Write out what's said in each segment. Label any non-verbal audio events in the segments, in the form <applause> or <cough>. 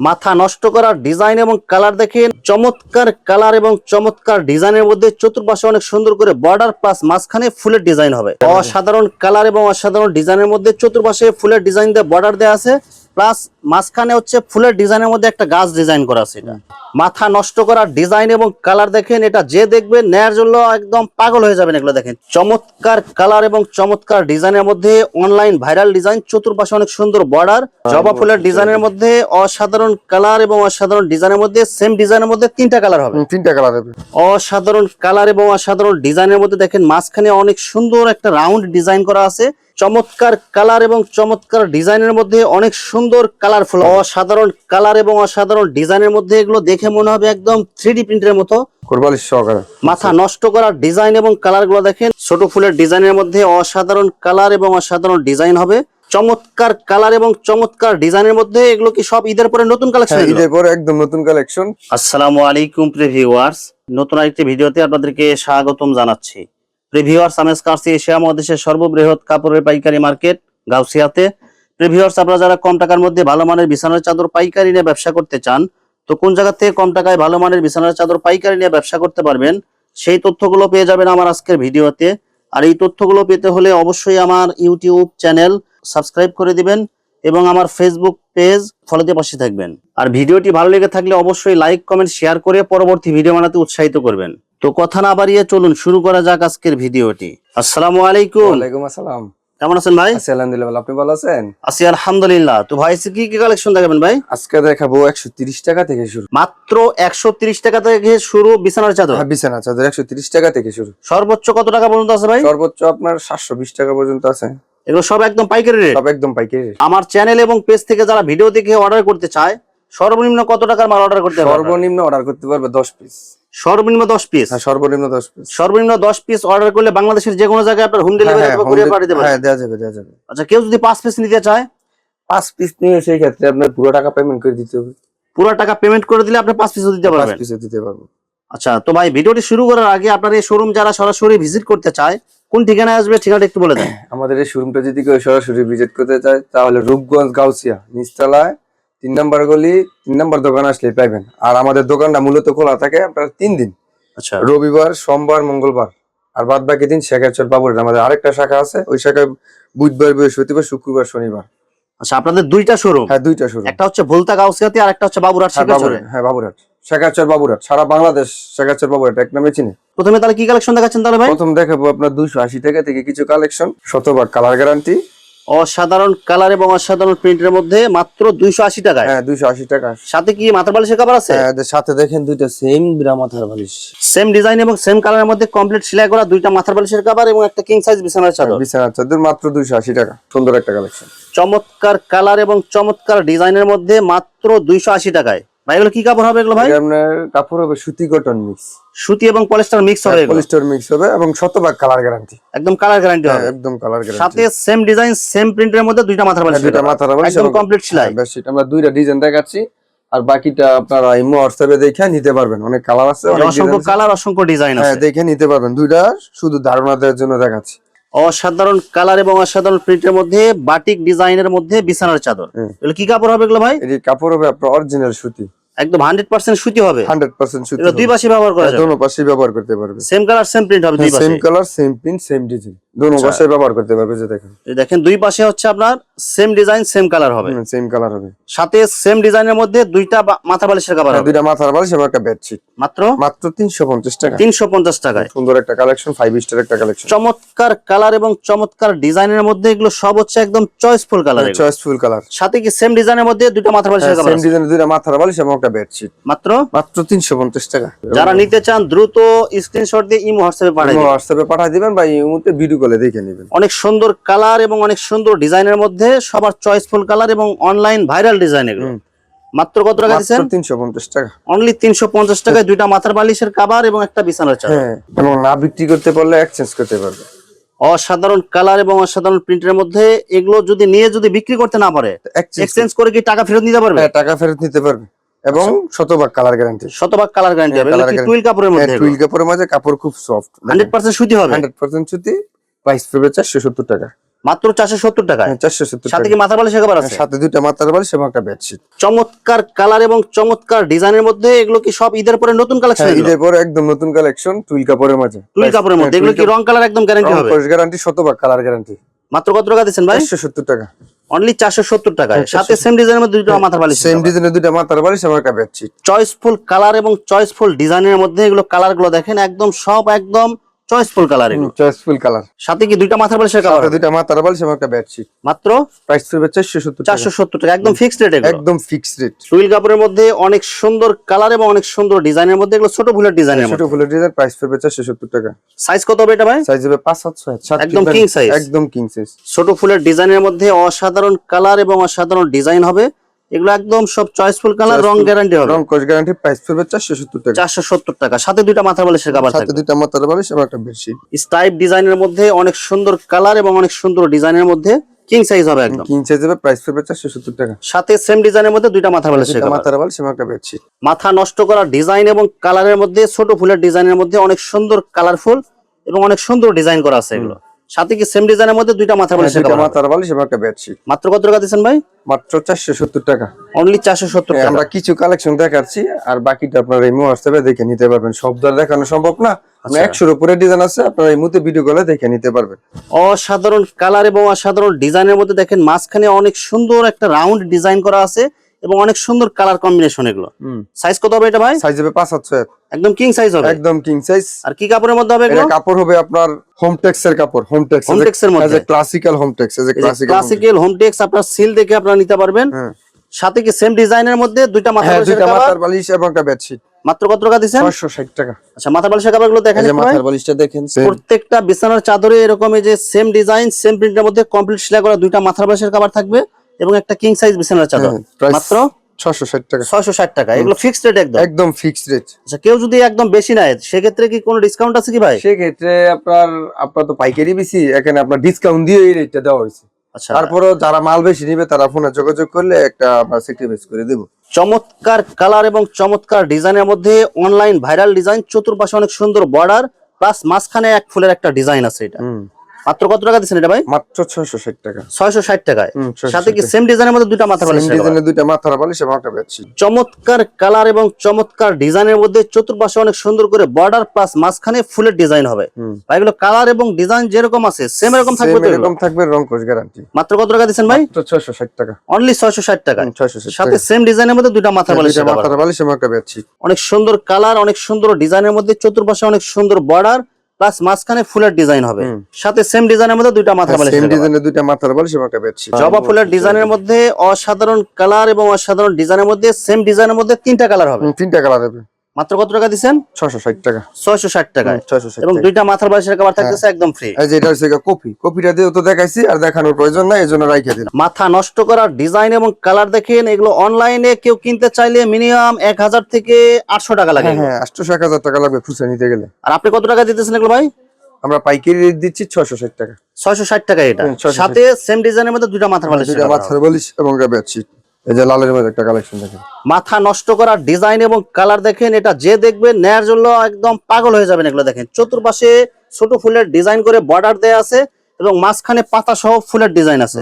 মাথা নষ্ট করার ডিজাইন এবং কালার দেখেন চমৎকার কালার এবং চমৎকার ডিজাইনের মধ্যে চতুর্পাশে অনেক সুন্দর করে বর্ডার প্লাস মাঝখানে ফুলের ডিজাইন হবে। অসাধারণ কালার এবং অসাধারণ ডিজাইনের মধ্যে চতুর্পাশে ফুলের ডিজাইন দিয়ে বর্ডার দেওয়া আছে। প্লাস মাঝখানে হচ্ছে ফুলের ডিজাইনের মধ্যে একটা গাছ ডিজাইন করা আছে এটা। মাথা নষ্ট করার ডিজাইন এবং কালার দেখেন এটা যে দেখবে নেয়ার জন্য একদম পাগল হয়ে যাবেন এগুলো দেখেন। চমৎকার কালার এবং চমৎকার ডিজাইনের মধ্যে অনলাইন ভাইরাল ডিজাইন চতুর্পাশে অনেক সুন্দর বর্ডার জবা ফুলের ডিজাইনের মধ্যে অসাধারণ কালার এবং অসাধারণ ডিজাইনের মধ্যে সেম ডিজাইনের মধ্যে তিনটা কালার হবে। তিনটা কালার হবে। অসাধারণ কালার এবং অসাধারণ ডিজাইনের মধ্যে দেখেন মাঝখানে অনেক সুন্দর একটা রাউন্ড ডিজাইন করা আছে। চমৎকার কালার এবং চমৎকার ডিজাইনের মধ্যে অনেক সুন্দর কালারফুল। অসাধারণ কালার এবং অসাধারণ ডিজাইনের মধ্যে এগুলো দেখে মনে হবে একদম থ্রি প্রিন্টের মতো। কোরবালিশ সহকারে। মাথা নষ্ট করার ডিজাইন এবং কালারগুলো দেখেন। ছোট ফুলের ডিজাইনের মধ্যে অসাধারণ কালার এবং অসাধারণ ডিজাইন হবে। চমৎকার কালার এবং চমৎকার ডিজাইনের মধ্যে এগুলো কি সব ঈদের পরে নতুন কালেকশন হ্যাঁ, ঈদের পরে একদম নতুন কালেকশন আসসালামু আলাইকুম প্রিভিউয়ার্স নতুন আরেকটি ভিডিওতে আপনাদেরকে স্বাগতম জানাচ্ছি। প্রিভিউয়ার্স আমেজ কার্সি এশিয়া মহাদেশের সর্ববৃহৎ কাপড়ের পাইকারি মার্কেট গাউসিয়াতে। প্রিভিউয়ার্স আপনারা যারা কম টাকার মধ্যে ভালো মানের বিছানার চাদর পাইকারি নিয়ে ব্যবসা করতে চান, তো কোন জায়গা থেকে কম টাকায় ভালো মানের বিছানার চাদর পাইকারি নিয়ে ব্যবসা করতে পারবেন, সেই তথ্যগুলো পেয়ে যাবেন আমার আজকের ভিডিওতে। আর এই তথ্যগুলো পেতে হলে অবশ্যই আমার ইউটিউব চ্যানেল সাবস্ক্রাইব করে দিবেন। এবং আমার ফেসবুক পেজ ফলোতে পাশে থাকবেন। আর ভিডিওটি ভালো লেগে থাকলে অবশ্যই লাইক কমেন্ট শেয়ার করে পরবর্তী ভিডিও বানাতে উৎসাহিত করবেন। তো কথা না বাড়িয়ে চলুন শুরু করা যাক আজকের ভিডিওটি। আসসালামু আলাইকুম। ওয়ালাইকুম আসসালাম। কেমন আছেন ভাই? আছি আলহামদুলিল্লাহ আপনি ভালো আছেন? আছি আলহামদুলিল্লাহ। তো ভাই কি কি কালেকশন দেখাবেন ভাই? আজকে দেখাবো একশো তিরিশ টাকা থেকে শুরু। মাত্র একশো তিরিশ টাকা থেকে শুরু বিছানার চাদর? হ্যাঁ বিছানা চাদর একশো তিরিশ টাকা থেকে শুরু। সর্বোচ্চ কত টাকা পর্যন্ত আছে ভাই? সর্বোচ্চ আপনার সাতশো বিশ টাকা পর্যন্ত আছে। এগুলো সব একদম পাইকারি রেট সব একদম পাইকারি। আমার চ্যানেল এবং পেজ থেকে যারা ভিডিও দেখে অর্ডার করতে চায় সর্বনিম্ন কত টাকার মাল অর্ডার করতে পারবে? সর্বনিম্ন অর্ডার করতে পারবে দশ পিস সর্বনিম্ন দশ পিস হ্যাঁ সর্বনিম্ন দশ পিস সর্বনিম্ন দশ পিস অর্ডার করলে বাংলাদেশের যে কোনো জায়গায় আপনার হোম ডেলিভারি অথবা কুরিয়ার পাঠিয়ে হ্যাঁ দেবেন দেওয়া যাবে দেওয়া যাবে। আচ্ছা কেউ যদি পাঁচ পিস নিতে চায়? পাঁচ পিস নিয়ে সেই ক্ষেত্রে আপনার পুরো টাকা পেমেন্ট করে দিতে হবে। পুরো টাকা পেমেন্ট করে দিলে আপনি পাঁচ পিসও দিতে পারবেন। পিসে দিতে পারব। আচ্ছা তো ভাই ভিডিওটি শুরু করার আগে আপনার এই শোরুম যারা সরাসরি ভিজিট করতে চায় কোন ঠিকানায় আসবে ঠিকানাটা একটু বলে দেন। <clears throat> আমাদের এই শোরুমটা যদি কেউ সরাসরি ভিজিট করতে চায় তাহলে রূপগঞ্জ গাউসিয়া নিচতলায় তিন নম্বর গলি তিন নম্বর দোকান আসলেই পাইবেন। আর আমাদের দোকানটা মূলত খোলা থাকে আপনার তিন দিন। আচ্ছা। রবিবার সোমবার মঙ্গলবার। আর বাদ বাকি দিন শেখাচর বাবুর আমাদের আরেকটা শাখা আছে ওই শাখায় বুধবার বৃহস্পতিবার শুক্রবার শনিবার। আচ্ছা আপনাদের দুইটা শোরুম হ্যাঁ দুইটা শোরুম একটা হচ্ছে ভোলতা গাউসিয়াতে আর একটা হচ্ছে বাবুরহাট হ্যাঁ বাবুরহাট। শেখাচর বাবুরহাট সারা বাংলাদেশ শেখাচর বাবুরহাট এক নামে চিনি। প্রথমে তাহলে কি কালেকশন দেখাচ্ছেন তাহলে ভাই? প্রথম দেখাবো আপনার দুইশো আশি টাকা থেকে কিছু কালেকশন শতভাগ কালার গ্যারান্টি অসাধারণ কালার এবং অসাধারণ প্রিন্টের মধ্যে মাত্র দুইশো আশি টাকায়। হ্যাঁ দুইশো আশি টাকা। সাথে কি মাথার বালিশের কাপড় আছে? হ্যাঁ, সাথে দেখেন দুইটা সেম বিরা মাথার বালিশ। সেম ডিজাইন এবং সেম কালারের মধ্যে কমপ্লিট সেলাই করা দুইটা মাথার বালিশের কাপড় এবং একটা কিং সাইজ বিছানার চাদর। বিছানার চাদর মাত্র দুইশো আশি টাকা সুন্দর একটা কালেকশন চমৎকার কালার এবং চমৎকার ডিজাইনের মধ্যে মাত্র দুইশো আশি টাকায়। ভাই এগুলো কি কাপড় হবে এগুলো ভাই? আপনার কাপড় হবে সুতি কটন মিক্স সুতি এবং পলিস্টার মিক্স হবে পলিস্টার মিক্স হবে এবং শতভাগ কালার গ্যারান্টি একদম কালার গ্যারান্টি হবে। একদম কালার গ্যারান্টি সাথে সেম ডিজাইন সেম প্রিন্টের মধ্যে দুইটা মাথার বালিশ দুইটা মাথার বালিশ একদম কমপ্লিট সেলাই। হ্যাঁ, বেডশিট আমরা দুইটা ডিজাইন দেখাচ্ছি। আর বাকিটা আপনারা ইমো হোয়াটসঅ্যাপে দেখে নিতে পারবেন। অনেক কালার আছে অনেক অসংখ্য কালার অসংখ্য ডিজাইন হ্যাঁ আছে। দেখে নিতে পারবেন। দুইটা শুধু ধারণা দেওয়ার জন্য দেখাচ্ছি। অসাধারণ কালার এবং অসাধারণ প্রিন্টের মধ্যে বাটিক ডিজাইনের মধ্যে বিছানার চাদর। এগুলো কি কাপড় হবে এগুলো ভাই? এই কাপড় হবে আপনার অরিজিনাল সুতি। একদম হান্ড্রেড পার্সেন্ট সুতি হবে। হান্ড্রেড পার্সেন্ট সুতি এটা দুই পাশে ব্যবহার করা হ্যাঁ, যাবে দুই পাশে ব্যবহার করতে পারবে। সেম কালার সেম প্রিন্ট হবে দুই পাশে। Same colour same print same design দোনো আচ্ছা। পাশে ব্যবহার করতে পারবে যে দেখেন। এই দেখেন দুই পাশে হচ্ছে আপনার সেম ডিজাইন সেম কালার হবে। সেম কালার হবে। সাথে সেম ডিজাইনের মধ্যে দুইটা মাথা বালিশের কাপড় হ্যাঁ, হবে। দুইটা মাথার বালিশ এবং একটা বেডশিট মাত্র? মাত্র তিনশো পঞ্চাশ টাকা। তিনশো পঞ্চাশ টাকায়। সুন্দর একটা কালেকশন স্টার একটা কালেকশন চমৎকার কালার এবং চমৎকার ডিজাইনের মধ্যে এগুলো সব হচ্ছে একদম চয়েসফুল কালার চয়েসফুল কালার সাথে কি সেম ডিজাইনের মধ্যে দুইটা মাথা বালিশের কাপড় সেম ডিজাইনের দুইটা মাথার বালিশ এবং একটা বেডশিট মাত্র? মাত্র তিনশো পঞ্চাশ টাকা। যারা নিতে চান দ্রুত স্ক্রিনশট দিয়ে ইমো হোয়াটসঅ্যাপে পাঠিয়ে দিন। হোয়াটসঅ্যাপে পাঠিয়ে দিবেন বা ইমুতে ভিডিও কলে দেখে নেবেন। অনেক সুন্দর কালার এবং অনেক সুন্দর ডিজাইনের মধ্যে সবার চয়েসফুল কালার এবং অনলাইন ভাইরাল ডিজাইন এগুলো। মাত্র কত টাকা দিচ্ছেন? তিনশো পঞ্চাশ টাকা। অনলি তিনশো পঞ্চাশ টাকায় দুইটা মাথার বালিশের কাবার এবং একটা বিছানার চাদর। হ্যাঁ এবং না বিক্রি করতে পারলে এক্সচেঞ্জ করতে পারবে। অসাধারণ কালার এবং অসাধারণ প্রিন্টের মধ্যে এগুলো যদি নিয়ে যদি বিক্রি করতে না পারে এক্সচেঞ্জ করে কি টাকা ফেরত নিতে পারবে? হ্যাঁ টাকা ফেরত নিতে পারবে। এবং শতভাগ কালার গ্যারান্টি শতভাগ কালার গ্যারান্টি হবে। টুইল কাপড়ের মধ্যে টুইল কাপড়ের মধ্যে কাপড় খুব সফট হান্ড্রেড পার্সেন্ট সুতি হবে? হান্ড্রেড পার্সেন্ট সুতি। প্রাইস পড়বে চারশো সত্তর টাকা। মাত্র চারশো সত্তর টাকায়? চারশো সত্তর সাথে কি মাথা বালিশ একেবারে আছে? সাথে দুইটা মাথার বালিশ এবং একটা বেডশিট চমৎকার কালার এবং চমৎকার ডিজাইনের মধ্যে এগুলো কি সব ঈদের পরে নতুন কালেকশন হ্যাঁ ঈদের পরে একদম নতুন কালেকশন টুইল কাপড়ের মাঝে। কাপড়ের মধ্যে। এগুলো কি রং কালার একদম গ্যারান্টি হবে? গ্যারান্টি শতভাগ কালার গ্যারান্টি মাত্র কত টাকা দিচ্ছেন ভাই? চারশো সত্তর টাকা। অনলি চারশো সত্তর টাকায়। সাথে সেম ডিজাইনের মধ্যে দুটো মাথার বালিশ সেম ডিজাইনের দুইটা মাথার বালিশ একটা বেডশিট চয়েসফুল কালার এবং চয়েসফুল ডিজাইনের মধ্যে এগুলো কালারগুলো দেখেন একদম সব একদম চয়েসফুল কালার এগুলো? চয়েসফুল কালার সাথে কি দুইটা মাথার বালিশের কালার দুইটা মাথার বালিশ এবং একটা বেডশিট মাত্র? প্রাইস পড়বে চারশো সত্তর টাকা। একদম ফিক্সড রেট এগুলো। একদম ফিক্সড রেট টুইল কাপড়ের মধ্যে অনেক সুন্দর কালার এবং অনেক সুন্দর ডিজাইনের মধ্যে এগুলো ছোট ফুলের ডিজাইনের ছোট ফুলের ডিজাইন প্রাইস চারশো সত্তর টাকা। সাইজ কত হবে এটা ভাই? সাইজ হবে পাঁচ সাত ছয় সাত একদম পিস king বালিশ। size। একদম কিং সাইজ ছোট ফুলের ডিজাইনের মধ্যে অসাধারণ কালার এবং অসাধারণ ডিজাইন হবে। এগুলো একদম সব চয়েসফুল কালার রং গ্যারান্টি হবে। রং কোচ গ্যারান্টি প্রাইস পড়বে চারশো সত্তর টাকা। চারশো সত্তর টাকা। সাথে দুইটা মাথার বালিশের কাবার সাথে দুইটা মাথার বালিশ এবং একটা বেডশিট স্টাইপ ডিজাইনের মধ্যে অনেক সুন্দর কালার এবং অনেক সুন্দর ডিজাইনের মধ্যে কিং সাইজ হবে একদম। কিং সাইজ হবে প্রাইস পড়বে চারশো সত্তর টাকা। সাথে সেম ডিজাইনের মধ্যে দুইটা মাথা বালিশের দুইটা মাথার বালিশ এবং একটা বেডশিট মাথা নষ্ট করা ডিজাইন এবং কালারের মধ্যে ছোট ফুলের ডিজাইনের মধ্যে অনেক সুন্দর কালারফুল এবং অনেক সুন্দর ডিজাইন করা আছে এগুলো। সাথে কি সেম ডিজাইনের মধ্যে দুইটা মাথা বালিশের দুইটা মাথার বালিশ এবং একটা বেডশিট মাত্র কত টাকা দিচ্ছেন ভাই? মাত্র চারশো সত্তর টাকা। অনলি চারশো সত্তর টাকা। আমরা কিছু কালেকশন দেখাচ্ছি আর বাকিটা আপনার এই হোয়াটসঅ্যাপে দেখে নিতে পারবেন। সব দর দেখানো সম্ভব না। আচ্ছা। একশোর উপরে ডিজাইন আছে আপনার এই মুহূর্তে ভিডিও কলে দেখে নিতে পারবেন। অসাধারণ কালার এবং অসাধারণ ডিজাইনের মধ্যে দেখেন মাঝখানে অনেক সুন্দর একটা রাউন্ড ডিজাইন করা আছে। এবং অনেক সুন্দর কালার কম্বিনেশন এগুলো। সাইজ কত হবে এটা ভাই? সাইজ হবে পাঁচ সাত ছয় একদম কিং সাইজ হবে। একদম কিং সাইজ আর কি কাপড়ের মধ্যে হবে এটা কাপড় হবে আপনার হোম টেক্স এর কাপড় হোম টেক্স এর মধ্যে? ক্লাসিক্যাল হোম টেক্স এজ এ ক্লাসিক্যাল ক্লাসিক্যাল হোম টেক্স আপনার সিল দেখে আপনারা নিতে পারবেন। হ্যাঁ। সাথে কি সেম ডিজাইনের মধ্যে দুইটা মাথা হ্যাঁ দুইটা মাথার বালিশ এবং একটা বেডশিট মাত্র কত টাকা ছয়শো ষাট টাকা। আচ্ছা মাথা বালিশের কাপড়গুলো দেখেন। মাথার বালিশটা দেখেন প্রত্যেকটা বিছানার চাদরে এরকম এই যে সেম ডিজাইন সেম প্রিন্টের মধ্যে কমপ্লিট সেলাই করা দুইটা মাথার বালিশের কাভার থাকবে। এবং একটা কিং সাইজ বিছানার চাদর। প্রাইস মাত্র ছয়শো ষাট টাকা। ছয়শো ষাট টাকা। এগুলো ফিক্সড রেট একদম। একদম ফিক্সড রেট আচ্ছা কেউ যদি একদম বেশি নেয় সেক্ষেত্রে কি কোনো ডিসকাউন্ট আছে কি ভাই? সেক্ষেত্রে আপনার আপনার তো পাইকারি বেশি এখানে আপনার ডিসকাউন্ট দিয়ে এই রেটটা দেওয়া হয়েছে। আচ্ছা। তারপরও যারা মাল বেশি নিবে তারা ফোনে যোগাযোগ করলে একটা আমরা সেক্রিফাইস করে দেবো। চমৎকার কালার এবং চমৎকার ডিজাইনের মধ্যে অনলাইন ভাইরাল ডিজাইন চতুর্পাশে অনেক সুন্দর বর্ডার প্লাস মাঝখানে এক ফুলের একটা ডিজাইন আছে এটা। মাত্র কত টাকা দিচ্ছেন এটা ভাই? মাত্র ছয়শো ষাট টাকা। ছয়শো ষাট টাকায়। সাথে কি সেম ডিজাইনের মধ্যে দুইটা মাথা বালিশ ডিজাইনের দুইটা মাথার বালিশ এবং একটা বেডশিট চমৎকার কালার এবং চমৎকার ডিজাইনের মধ্যে চতুর্পাশে অনেক সুন্দর করে বর্ডার প্লাস মাঝখানে ফুলের ডিজাইন হবে। ভাই এগুলো কালার এবং ডিজাইন যেরকম আছে সেম এরকম থাকবে তো এরকম থাকবে রং কোচ গ্যারান্টি মাত্র কত টাকা দিচ্ছেন ভাই? মাত্র ছয়শো ষাট টাকা। অনলি ছয়শো ষাট টাকা। ছয়শো ষাট সাথে সেম ডিজাইনের মধ্যে দুইটা মাথা বালিশ দুইটা মাথার বালিশ এবং একটা বেডশিট অনেক সুন্দর কালার অনেক সুন্দর ডিজাইনের মধ্যে চতুর্পাশে অনেক সুন্দর বর্ডার প্লাস মাঝখানে ফুলের ডিজাইন হবে। সাথে সেম ডিজাইনের মধ্যে দুইটা মাথার বালিশ সেম ডিজাইনের দুইটা মাথার বালিশ এবং একটা বেডশিট জবা ফুলের ডিজাইনের মধ্যে অসাধারণ কালার এবং অসাধারণ ডিজাইনের মধ্যে সেম ডিজাইনের মধ্যে তিনটা কালার হবে। তিনটা কালার হবে। মাত্র কত টাকা দিচ্ছেন ছয়শো ষাট টাকা। ছয়শো ষাট টাকায় ছয়শো ষাট এবং দুইটা মাথার বালিশের কাবার থাকতেছে একদম ফ্রি এই যে এটা হচ্ছে কপি। কপিটা দিয়ে তো দেখাইছি আর দেখানোর প্রয়োজন নাই এই জন্য রাইখে দিন মাথা নষ্ট করার ডিজাইন এবং কালার দেখেন এগুলো অনলাইনে কেউ কিনতে চাইলে মিনিমাম এক হাজার থেকে আটশো টাকা লাগে হ্যাঁ হ্যাঁ আটশোশো এক হাজার টাকা লাগবে খুচরা নিতে গেলে। আর আপনি কত টাকা দিতেছেন এগুলো ভাই? আমরা পাইকারি রেট দিচ্ছি ছয়শো ষাট টাকা। ছয়শো ষাট টাকা এটা। হুম, 660 সাথে সেম ডিজাইনের মধ্যে দুইটা মাথার বালিশ দুইটা মাথার বালিশ এবং বেডশিট এই যে লালের মধ্যে একটা কালেকশন দেখেন। মাথা নষ্ট করার ডিজাইন এবং কালার দেখেন এটা যে দেখবে নেয়ার জন্য একদম পাগল হয়ে যাবেন এগুলো দেখেন। চতুর্পাশে ছোট ফুলের ডিজাইন করে বর্ডার দেয়া আছে এবং মাঝখানে পাতা সহ ফুলের ডিজাইন আছে।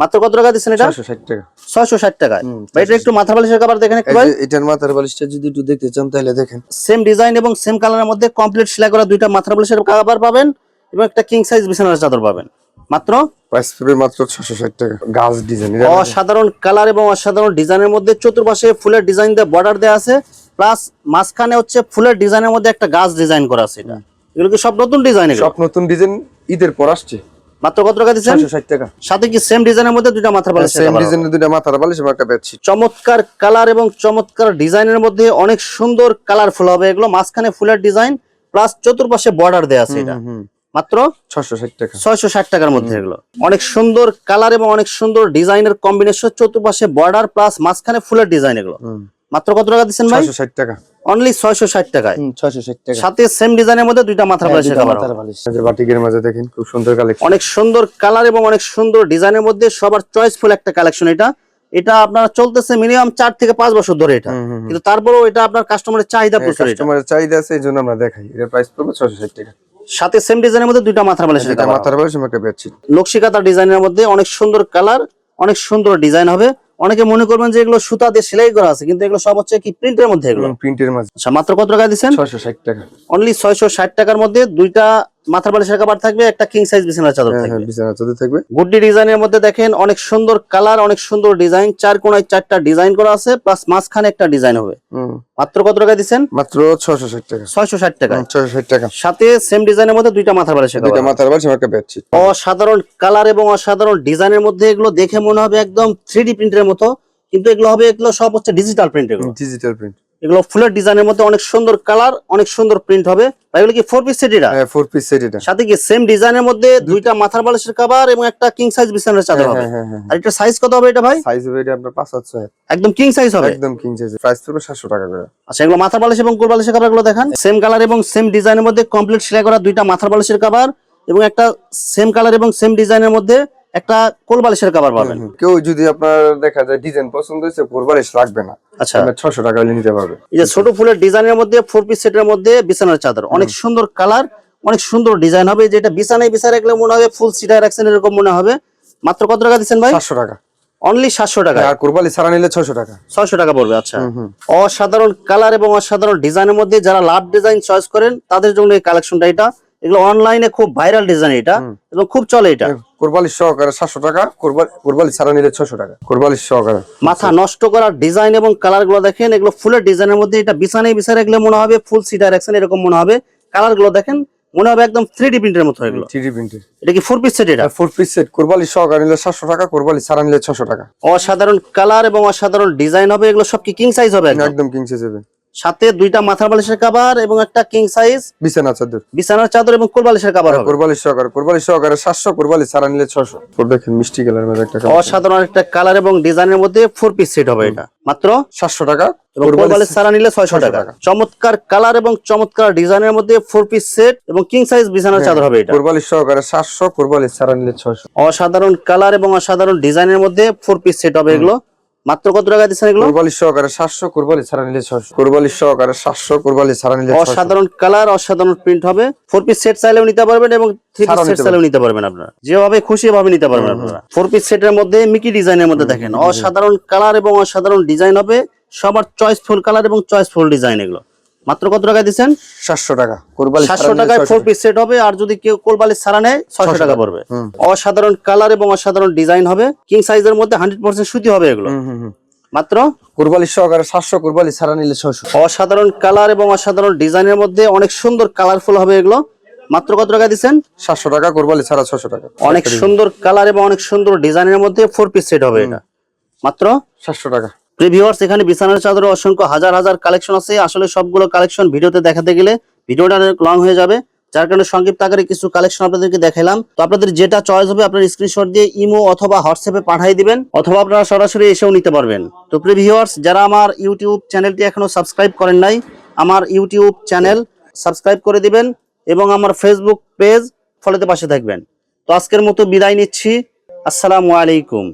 মাত্র কত টাকা দিচ্ছেন এটা? ছয়শো ষাট টাকা। ছয়শো ষাট টাকায়। এটা একটু মাথার বালিশের কাবার দেখেন একটু ভাই। এটার মাথার বালিশটা যদি একটু দেখতে চান তাহলে দেখেন। সেম ডিজাইন এবং সেম কালারের মধ্যে কমপ্লিট সেলাই করা দুইটা মাথার বালিশের কাভার পাবেন এবং একটা কিং সাইজ বিছানার চাদর পাবেন। মাত্র? প্রাইস পড়বে মাত্র ছশো ষাট টাকা। গাছ ডিজাইন অসাধারণ কালার এবং অসাধারণ ডিজাইনের মধ্যে চতুর্পাশে ফুলের ডিজাইন দিয়ে বর্ডার আছে প্লাস মাঝখানে হচ্ছে ফুলের ডিজাইনের মধ্যে একটা গাছ ডিজাইন করা আছে এটা। এগুলো কি সব নতুন ডিজাইন সব নতুন ডিজাইন ঈদের পর আসছে। মাত্র কত টাকা দিচ্ছেন? ছয়শো ষাট টাকা। সাথে কি সেম ডিজাইনের মধ্যে মাথার বালিশ সেম ডিজাইনের দুইটা মাথার বালিশ এবং একটা বেডশিট চমৎকার কালার এবং চমৎকার ডিজাইনের মধ্যে অনেক সুন্দর কালারফুল হবে। এগুলো মাঝখানে ফুলের ডিজাইন প্লাস চতুর্পাশে বর্ডার দেওয়া আছে এটা। মাত্র ছশো ষাট টাকা। ছয়শো ষাট টাকার মধ্যে এগুলো। অনেক সুন্দর কালার এবং অনেক সুন্দর ডিজাইনের কম্বিনেশন চতুর্পাশে বর্ডার প্লাস মাঝখানে ফুলের ডিজাইন এগুলো। মাত্র কত টাকা দিচ্ছেন ভাই? ষাট টাকা। অনলি ছয়শো ষাট টাকায়। ছয়শো ষাট টাকা। সাথে সেম ডিজাইনের মধ্যে দুইটা মাথার বালিশের কাভার হবে। এই যে বাটিকের মাঝে দেখেন খুব সুন্দর কালেকশন অনেক সুন্দর কালার এবং অনেক সুন্দর ডিজাইনের মধ্যে সবার চয়েসফুল একটা কালেকশন এটা। এটা আপনার চলতেছে মিনিমাম চার থেকে পাঁচ বছর ধরে এটা। কিন্তু তারপরেও এটা আপনার কাস্টমারের চাহিদা প্রচুর কাস্টমারের চাহিদা আছে এই জন্য আমরা দেখাই। এর প্রাইস পড়বে ছশো ষাট টাকা। সাথে সেম ডিজাইনের মধ্যে দুইটা মাথার cover। মাথার বালিশ একটা বেডশিট নকশিকাতা ডিজাইনের মধ্যে অনেক সুন্দর কালার অনেক সুন্দর ডিজাইন হবে। অনেকে মনে করবেন যে এগুলো সুতা দিয়ে সেলাই করা আছে কিন্তু এগুলো সব হচ্ছে কি প্রিন্টের মধ্যে এগুলো? প্রিন্টের মধ্যে। আচ্ছা মাত্র কত টাকা দিচ্ছেন? ছয়শো ষাট টাকা। অনলি ছয়শো ষাট টাকার মধ্যে দুইটা মাথার বালিশের কাবার থাকবে একটা কিং সাইজ বিছানার চাদর হ্যাঁ হ্যাঁ থাকবে বিছানা চাদর থাকবে। গুড্ডি ডিজাইনের মধ্যে দেখেন অনেক সুন্দর কালার অনেক সুন্দর ডিজাইন। চার কোনায় চারটা ডিজাইন করা আছে প্লাস মাঝখানে একটা ডিজাইন হবে। হুম। মাত্র কত টাকা দিচ্ছেন? মাত্র ছয়শো ষাট টাকা। ছয়শো ষাট টাকা ছয়শো ষাট টাকা। সাথে সেম ডিজাইনের মধ্যে দুইটা মাথার বালিশের দুইটা কাবার মাথার বালিশ একটা বেডশিট অসাধারণ কালার এবং অসাধারণ ডিজাইনের মধ্যে এগুলো দেখে মনে হবে একদম থ্রি প্রিন্টের মতো কিন্তু এগুলো হবে এগুলো সব হচ্ছে ডিজিটাল প্রিন্ট এগুলো ডিজিটাল প্রিন্ট এগুলো ফুলের ডিজাইনের মধ্যে অনেক সুন্দর কালার অনেক সুন্দর প্রিন্ট হবে। ভাই এগুলো কি ফোর পিস সেট এটা হ্যাঁ ফোর পিস সেট এটা সাথে কি সেম ডিজাইনের মধ্যে দুইটা মাথার বালিশের কভার এবং একটা কিং সাইজ বিছানার চাদর হবে? হ্যাঁ হ্যাঁ আর এটা সাইজ কত হবে এটা ভাই? সাইজ হবে এটা আপনার একদম কিং সাইজ হবে? একদম কিং সাইজ প্রাইস পড়বে সাতশো টাকা করে। আচ্ছা এগুলো মাথার বালিশ এবং কোল বালিশের কভার দেখান। সেম কালার এবং সেম ডিজাইনের মধ্যে কমপ্লিট সেলাই করা দুইটা মাথার বালিশের কভার এবং একটা সেম কালার এবং সেম ডিজাইনের মধ্যে একটা কোল বালিশের কভার পাবেন। কেউ যদি আপনার দেখা যায় ডিজাইন পছন্দ হয়েছে ফোর বালিশ লাগবে না। আচ্ছা। ছশো টাকা হলে নিতে পারবে। এই যে ছোট ফুলের ডিজাইনের মধ্যে ফোর পিস সেটের মধ্যে বিছানার চাদর। অনেক সুন্দর কালার অনেক সুন্দর ডিজাইন হবে। যেটা বিছানায় বিছানা রাখলে মনে হবে ফুল সিটার রাখছেন এরকম মনে হবে। মাত্র কত টাকা দিচ্ছেন ভাই? সাতশো টাকা। অনলি সাতশো টাকা আর কোরবালি ছাড়া নিলে ছয়শো টাকা। ছয়শো টাকা পড়বে আচ্ছা। অসাধারণ কালার এবং অসাধারণ ডিজাইনের মধ্যে যারা লাভ ডিজাইন চয়েস করেন তাদের জন্য এই কালেকশনটা এটা। এগুলো অনলাইনে খুব ভাইরাল ডিজাইন এটা এবং খুব চলে এটা। কোরবালি সহকারে সাতশো টাকা কোরবালি ছাড়া নিলে ছশো টাকা কোরবালি সহকারে। মাথা নষ্ট করার ডিজাইন এবং কালারগুলো দেখেন এগুলো ফুলের ডিজাইনের মধ্যে এটা বিছানায় বিছানা রাখলে মনে হবে ফুল সিটার রাখছেন এরকম মনে হবে। কালারগুলো দেখেন মনে হবে একদম থ্রি ডি প্রিন্টের মতো এগুলো। থ্রি প্রিন্টের এটা কি ফোর পিস সেট এটা? ফোর পিস সেট কোরবালি সহকারে নিলে সাতশো টাকা কোরবালি ছাড়া নিলে ছশো টাকা। অসাধারণ কালার এবং অসাধারণ ডিজাইন হবে এগুলো সব কি কিং সাইজ হবে একদম? একদম কিং সাইজ হবে। সাথে দুইটা মাথার বালিশের কাবার এবং একটা কিং সাইজ বিছানা চাদর। বিছানার চাদর এবং কোল বালিশের কাবার হবে। কোরবালি সহকারে কোরবালি সহকারে সাতশো কোরবালি সারা নিলে ছশো তোর দেখেন মিষ্টি কালার মধ্যে একটা অসাধারণ একটা কালার এবং ডিজাইনের মধ্যে ফোর পিস সেট হবে এটা। মাত্র সাতশো টাকা। এবং কোরবালি কোরবালি সারা নিলে ছয়শো 600 টাকা। চমৎকার কালার এবং চমৎকার ডিজাইনের মধ্যে ফোর পিস সেট এবং কিং সাইজ বিছানার চাদর হবে এটা। কোরবালি সহকারে সাতশো কোরবালি সারা নিলে ছশো অসাধারণ কালার এবং অসাধারণ ডিজাইনের মধ্যে ফোর পিস সেট হবে এগুলো। মাত্র কত টাকা দিচ্ছেন এগুলো? কোরবালি সহকারে সাতশো কোরবালি ছাড়া নিলে ছশো কোরবালি সহকারে সাতশো কোরবালি ছাড়া নিলে অসাধারণ কালার অসাধারণ প্রিন্ট হবে। ফোর পিস সেট চাইলেও নিতে পারবেন এবং থ্রি পিস সেট চাইলেও নিতে পারবেন আপনারা। যেভাবে খুশি ভাবে নিতে পারবেন আপনারা। ফোর পিস সেটের মধ্যে মিকি ডিজাইনের মধ্যে দেখেন। অসাধারণ কালার এবং অসাধারণ ডিজাইন হবে। সবার চয়েসফুল কালার এবং চয়েসফুল ডিজাইন এগুলো। মাত্র কত টাকা দিচ্ছেন? সাতশো টাকা। কোরবালি সাতশো টাকায় ফোর পিস সেট হবে আর যদি কেউ কোলবালি ছাড়া নেয় ছয়শো টাকা পড়বে। অসাধারণ কালার এবং অসাধারণ ডিজাইন হবে। কিং সাইজের মধ্যে হান্ড্রেড পার্সেন্ট সুতি হবে এগুলো। মাত্র? কোরবালি সহকারে সাতশো কোরবালি ছাড়া নিলে ছশো অসাধারণ কালার এবং অসাধারণ ডিজাইনের মধ্যে অনেক সুন্দর কালারফুল হবে এগুলো। মাত্র কত টাকা দিচ্ছেন? সাতশো টাকা কোরবালি ছাড়া ছশো টাকা। অনেক সুন্দর কালার এবং অনেক সুন্দর ডিজাইনের মধ্যে ফোর পিস সেট হবে এটা। মাত্র? সাতশো টাকা। প্রিভিউয়ার্স এখানে বিছানার চাদরে অসংখ্য হাজার হাজার কালেকশন আছে। আসলে সবগুলো কালেকশন ভিডিওতে দেখাতে গেলে ভিডিওটা লং হয়ে যাবে। যার কারণে সংক্ষিপ্ত আকারে কিছু কালেকশন আপনাদেরকে দেখালাম তো আপনাদের যেটা চয়েস হবে, আপনার স্ক্রিনশট দিয়ে ইমো অথবা হোয়াটসঅ্যাপে পাঠিয়ে দিবেন, অথবা আপনারা সরাসরি এসেও নিতে পারবেন। তো প্রিভিউয়ার্স যারা আমার ইউটিউব চ্যানেলটি এখনও সাবস্ক্রাইব করেন নাই, আমার ইউটিউব চ্যানেল সাবস্ক্রাইব করে দিবেন এবং আমার ফেসবুক পেজ ফলোতে পাশে থাকবেন। তো আজকের মতো বিদায় নিচ্ছি। আসসালামু আলাইকুম।